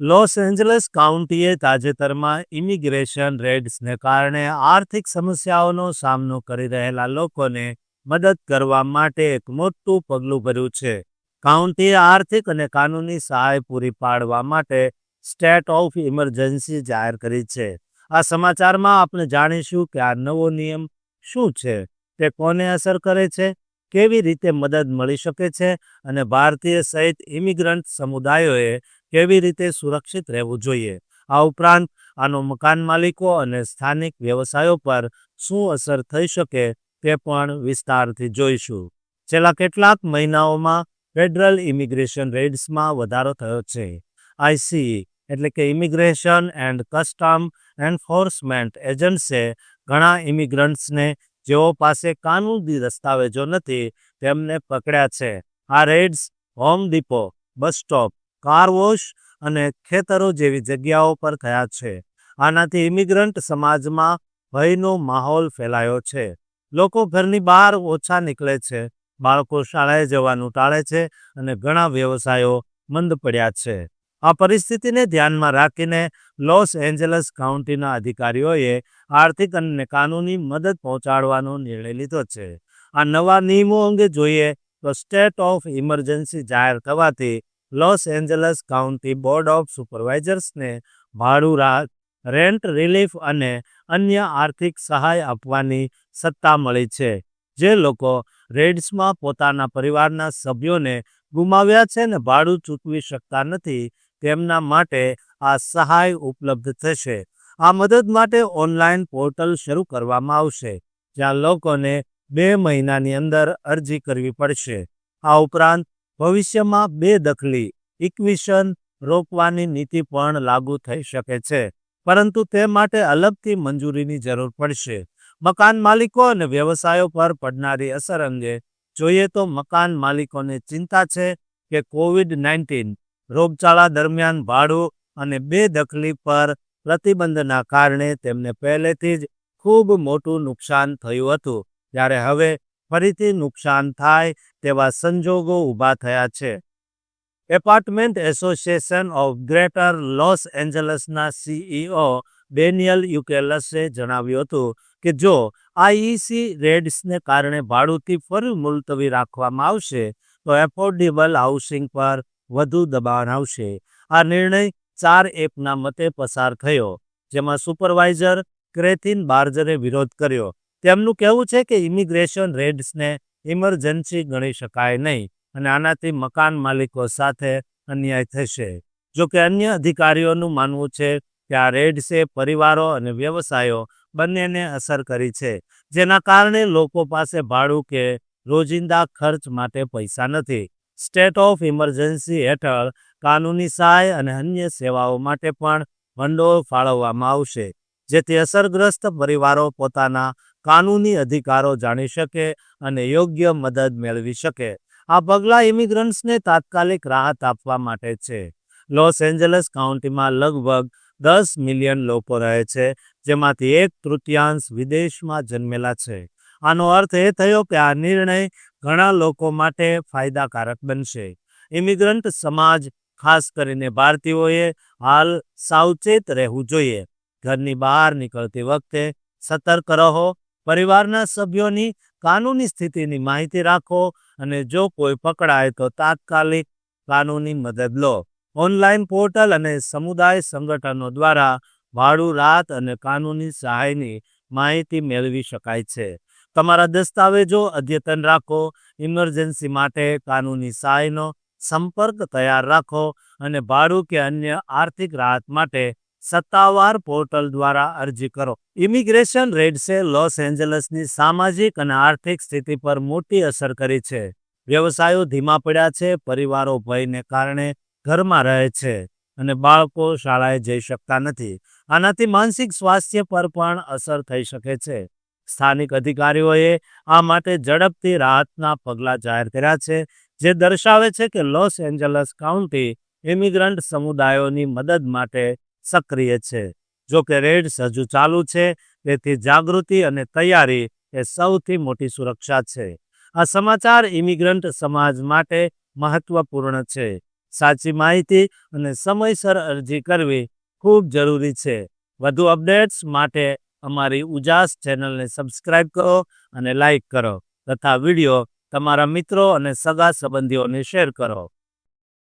Los Angeles કાઉન્ટીએ તાજેતરમાં immigration રેડ્સને કારણે આર્થિક સમસ્યાઓનો સામનો કરી રહેલા લોકોને મદદ કરવા માટે એક મોટું પગલું ભર્યું છે. કાઉન્ટીએ આર્થિક અને કાનૂની સહાય પૂરી પાડવા માટે સ્ટેટ ઓફ ઇમરજન્સી જાહેર કરી છે. આ સમાચારમાં આપણે જાણીશું કે આ નવો નિયમ શું છે? તે કોને અસર કરે છે? કેવી રીતે મદદ મળી શકે છે અને ભારતીય સહિત ઇમિગ્રન્ટ સમુદાયોએ કેવી રીતે સુરક્ષિત રહેવું જોઈએ? આ ઉપરાંત આનો મકાન માલિકો અને સ્થાનિક વ્યવસાયો પર શું અસર થઈ શકે તે પણ વિસ્તારથી જોઈશું. છેલ્લા કેટલાક મહિનાઓમાં ફેડરલ ઇમિગ્રેશન રેડ્સમાં વધારો થયો છે. આઈસીઈ એટલે કે ઇમિગ્રેશન એન્ડ કસ્ટમ એન્ફોર્સમેન્ટ એજન્ટ્સે ઘણા ઇમિગ્રન્ટ્સને જેઓ પાસે કાનૂની દસ્તાવેજો નથી, તેમને પકડ્યા છે. આ raids, home depot, bus stop, car wash અને ખેતરો જેવી જગ્યાઓ પર થયા છે. આનાથી ઇમિગ્રન્ટ સમાજમાં ભયનો માહોલ ફેલાયો છે. લોકો ઘરની બહાર ઓછા નીકળે છે, બાળકો શાળાએ જવાનું ટાળે છે અને ઘણા વ્યવસાયો મંદ પડ્યા છે. આ પરિસ્થિતિને ધ્યાનમાં રાખીને લોસ એન્જલસ કાઉન્ટીના અધિકારીઓએ આર્થિક અને કાનૂની મદદ પહોંચાડવાનો નિર્ણય લીધો છે. આ નવા નિયમો અંગે જોઈએ તો સ્ટેટ ઓફ ઇમરજન્સી જાહેર થવાથી Los Angeles county board of સુપરવાઇઝર્સને ભાડું રાહત રેન્ટ રિલીફ અને અન્ય આર્થિક સહાય આપવાની સત્તા મળી છે. જે લોકો રેડ્સમાં પોતાના પરિવારના સભ્યોને ગુમાવ્યા છે ને ભાડું ચૂકવી શકતા નથી તેમના માટે આ સહાય ઉપલબ્ધ થશે. આ મદદ માટે ઓનલાઈન પોર્ટલ શરૂ કરવામાં આવશે, જ્યાં લોકોને બે મહિનાની અંદર અરજી કરવી પડશે. આ ઉપરાંત, ભવિષ્યમાં બે દખલી, ઇક્વિશન રોકવાની નીતિ પણ લાગુ થઈ શકે છે, પરંતુ તે માટે અલગથી મંજૂરીની જરૂર પડશે. મકાન માલિકો અને વ્યવસાયો પર પડનારી અસર અંગે જોઈએ તો મકાન માલિકોને ચિંતા છે કે કોવિડ નાઇન્ટીન રોગચાળા દરમિયાન ભાડું અને બેદખલી પર પ્રતિબંધના કારણે તેમને પહેલેથી જ ખૂબ મોટું નુકસાન થયું હતું. જ્યારે હવે ફરીથી નુકસાન થાય તેવા સંજોગો ઊભા થયા છે. Apartment association of greater Los એન્જલસના CEO Daniel યુકેલસે જણાવ્યું હતું કે જો આઈઈસી રેડ્સને કારણે ભાડુંથી ફરી મુલતવી રાખવામાં આવશે, તો એફોર્ડેબલ હાઉસિંગ પર વધુ દબાણ આવશે. આ નિર્ણય ચાર એપના મતે પસાર થયો, જેમાં સુપરવાઇઝર ક્રેથિન બાર્જરે વિરોધ કર્યો. તેમનું કહેવું છે કે ઇમિગ્રેશન રેડ્સને ઇમરજન્સી ગણી શકાય નહીં અને આનાથી મકાન માલિકો સાથે અન્યાય થશે. જો કે અન્ય અધિકારીઓનું માનવું છે કે આ રેડ્સે પરિવારો અને વ્યવસાયો બંનેને અસર કરી છે, જેના કારણે લોકો પાસે ભાડું કે રોજિંદા ખર્ચ માટે પૈસા નથી. સ્ટેટ ઓફ ઇમરજન્સી હેઠળ કાનૂની સહાય અને અન્ય સેવાઓ માટે પણ ભંડોળ ફાળવવામાં આવશે, જેથી અસરગ્રસ્ત પરિવારો પોતાના કાનૂની અધિકારો જાણી શકે અને યોગ્ય મદદ મેળવી શકે. આ પગલાં ઇમિગ્રન્ટ્સને તાત્કાલિક રાહત આપવા માટે છે. લોસ એન્જલસ કાઉન્ટીમાં લગભગ દસ મિલિયન લોકો રહે છે, જેમાંથી એક તૃતીયાંશ વિદેશમાં જન્મેલા છે. આનો અર્થ એ થયો કે આ નિર્ણય ઘણા લોકો માટે ફાયદાકારક બનશે. ઇમિગ્રન્ટ સમાજ, ખાસ કરીને ભારતીયોએ હાલ સાવચેત રહેવું જોઈએ. ઘરની બહાર નીકળતી વખતે સતર્ક રહો, પરિવારના સભ્યોની કાનૂની સ્થિતિની માહિતી રાખો અને જો કોઈ પકડાય તો તાત્કાલિક કાનૂની મદદ લો. ઓનલાઈન પોર્ટલ અને સમુદાય સંગઠનો દ્વારા ભાડું, રાહત અને કાનૂની સહાયની માહિતી મેળવી શકાય છે. તમારા દસ્તાવેજો અદ્યતન રાખો, ઇમરજન્સી માટે કાનૂની સહાયનો સંપર્ક તૈયાર રાખો અને ભાડું કે અન્ય આર્થિક રાહત માટે સત્તાવાર પોર્ટલ દ્વારા અરજી કરો. ઇમિગ્રેશન રેડ્સે લોસ એન્જલસની સામાજિક અને આર્થિક સ્થિતિ પર મોટી અસર કરી છે. વ્યવસાયો ધીમા પડ્યા છે, પરિવારો ભયને કારણે ઘરમાં રહે છે અને બાળકો શાળાએ જઈ શકતા નથી. આનાથી માનસિક સ્વાસ્થ્ય પર પણ અસર થઈ શકે છે. સ્થાનિક અધિકારીઓએ આ માટે ઝડપથી રાહતના પગલાં જાહેર કર્યા છે, જે દર્શાવે છે કે લોસ એન્જલસ કાઉન્ટી ઇમિગ્રન્ટ સમુદાયોની મદદ માટે સક્રિય છે. જો કે રેડ્સ હજુ ચાલુ છે, તેથી જાગૃતિ અને તૈયારી એ સૌથી મોટી સુરક્ષા છે. આ સમાચાર ઇમિગ્રન્ટ સમાજ માટે મહત્વપૂર્ણ છે. સાચી માહિતી અને સમયસર અરજી કરવી ખૂબ જરૂરી છે. વધુ અપડેટ્સ માટે અમારી ઉજાસ ચેનલને સબસ્ક્રાઇબ કરો અને લાઈક કરો તથા વીડિયો તમારા મિત્રો અને સગા સંબંધીઓને શેર કરો.